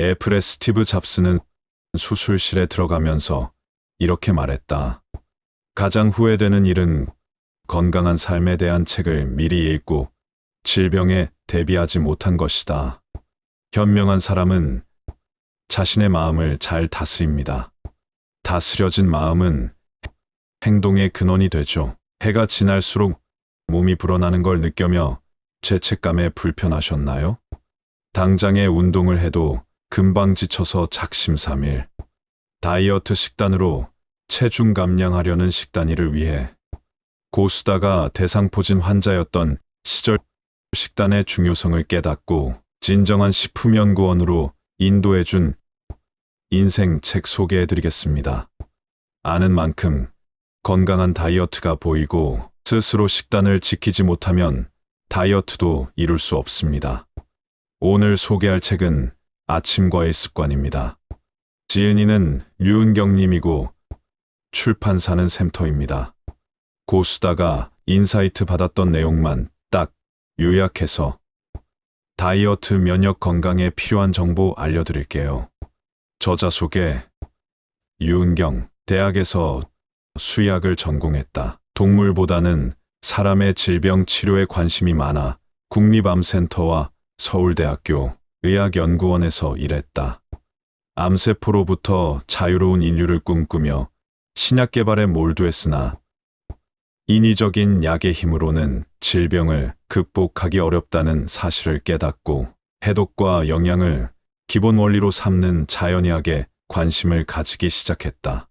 애플의 스티브 잡스는 수술실에 들어가면서 이렇게 말했다. 가장 후회되는 일은 건강한 삶에 대한 책을 미리 읽고 질병에 대비하지 못한 것이다. 현명한 사람은 자신의 마음을 잘 다스립니다. 다스려진 마음은 행동의 근원이 되죠. 해가 지날수록 몸이 불어나는 걸 느껴며 죄책감에 불편하셨나요? 당장의 운동을 해도 금방 지쳐서 작심삼일. 다이어트 식단으로 체중 감량하려는 식단이를 위해 고수다가 대상포진 환자였던 시절 식단의 중요성을 깨닫고 진정한 식품연구원으로 인도해준 인생 책 소개해드리겠습니다. 아는 만큼 건강한 다이어트가 보이고 스스로 식단을 지키지 못하면 다이어트도 이룰 수 없습니다. 오늘 소개할 책은 아침과의 습관입니다. 지은이는 류은경님이고 출판사는 샘터입니다. 고수다가 인사이트 받았던 내용만 딱 요약해서 다이어트 면역 건강에 필요한 정보 알려드릴게요. 저자 소개 유은경 대학에서 수의학을 전공했다. 동물보다는 사람의 질병 치료에 관심이 많아 국립암센터와 서울대학교 의학연구원에서 일했다. 암세포로부터 자유로운 인류를 꿈꾸며 신약 개발에 몰두했으나 인위적인 약의 힘으로는 질병을 극복하기 어렵다는 사실을 깨닫고 해독과 영양을 기본 원리로 삼는 자연의학에 관심을 가지기 시작했다.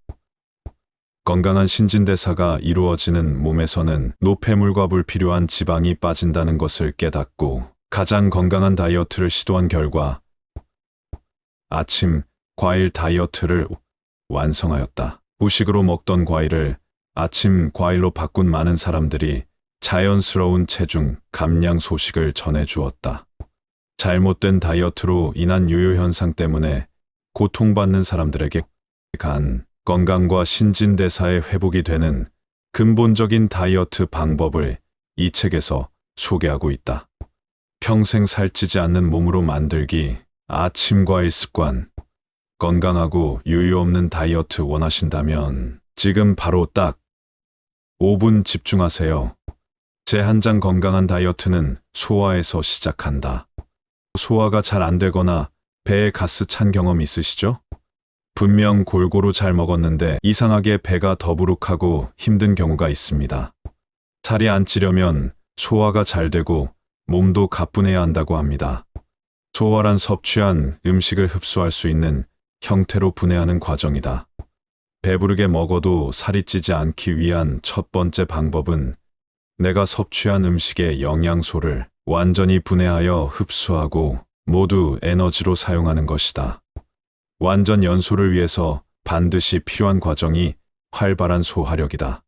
건강한 신진대사가 이루어지는 몸에서는 노폐물과 불필요한 지방이 빠진다는 것을 깨닫고 가장 건강한 다이어트를 시도한 결과 아침 과일 다이어트를 완성하였다. 후식으로 먹던 과일을 아침 과일로 바꾼 많은 사람들이 자연스러운 체중 감량 소식을 전해주었다. 잘못된 다이어트로 인한 요요 현상 때문에 고통받는 사람들에게 간 건강과 신진대사의 회복이 되는 근본적인 다이어트 방법을 이 책에서 소개하고 있다. 평생 살찌지 않는 몸으로 만들기, 아침 과일 습관, 건강하고 유유 없는 다이어트 원하신다면 지금 바로 딱 5분 집중하세요. 제 한 장 건강한 다이어트는 소화에서 시작한다. 소화가 잘 안 되거나 배에 가스 찬 경험 있으시죠? 분명 골고루 잘 먹었는데 이상하게 배가 더부룩하고 힘든 경우가 있습니다. 살이 안 찌려면 소화가 잘 되고 몸도 가뿐해야 한다고 합니다. 소화란 섭취한 음식을 흡수할 수 있는 형태로 분해하는 과정이다. 배부르게 먹어도 살이 찌지 않기 위한 첫 번째 방법은 내가 섭취한 음식의 영양소를 완전히 분해하여 흡수하고 모두 에너지로 사용하는 것이다. 완전 연소를 위해서 반드시 필요한 과정이 활발한 소화력이다.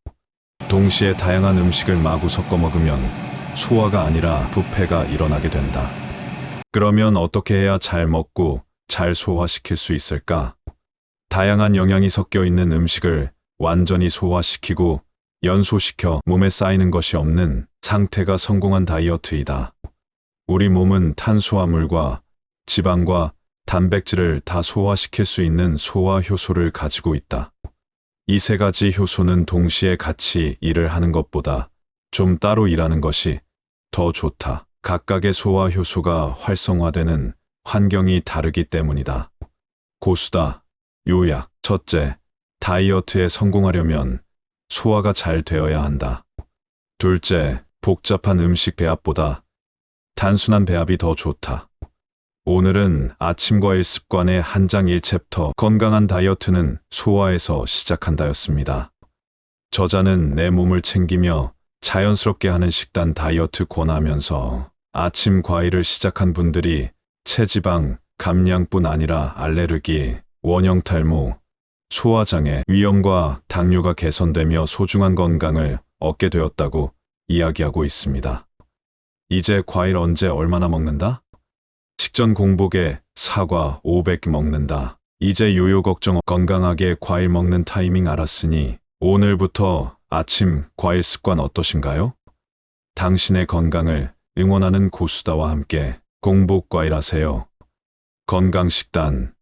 동시에 다양한 음식을 마구 섞어 먹으면 소화가 아니라 부패가 일어나게 된다. 그러면 어떻게 해야 잘 먹고 잘 소화시킬 수 있을까? 다양한 영양이 섞여 있는 음식을 완전히 소화시키고 연소시켜 몸에 쌓이는 것이 없는 상태가 성공한 다이어트이다. 우리 몸은 탄수화물과 지방과 단백질을 다 소화시킬 수 있는 소화 효소를 가지고 있다. 이 세 가지 효소는 동시에 같이 일을 하는 것보다 좀 따로 일하는 것이 더 좋다. 각각의 소화 효소가 활성화되는 환경이 다르기 때문이다. 고수다. 요약. 첫째, 다이어트에 성공하려면 소화가 잘 되어야 한다. 둘째, 복잡한 음식 배합보다 단순한 배합이 더 좋다. 오늘은 아침과의 습관의 한 장 1챕터 건강한 다이어트는 소화에서 시작한다였습니다. 저자는 내 몸을 챙기며 자연스럽게 하는 식단 다이어트 권하면서 아침 과일을 시작한 분들이 체지방, 감량뿐 아니라 알레르기, 원형 탈모, 소화장애 위험과 당뇨가 개선되며 소중한 건강을 얻게 되었다고 이야기하고 있습니다. 이제 과일 언제 얼마나 먹는다? 식전 공복에 사과 500개 먹는다. 이제 요요 걱정 건강하게 과일 먹는 타이밍 알았으니 오늘부터 아침 과일 습관 어떠신가요? 당신의 건강을 응원하는 고수다와 함께 공복 과일 하세요. 건강식단,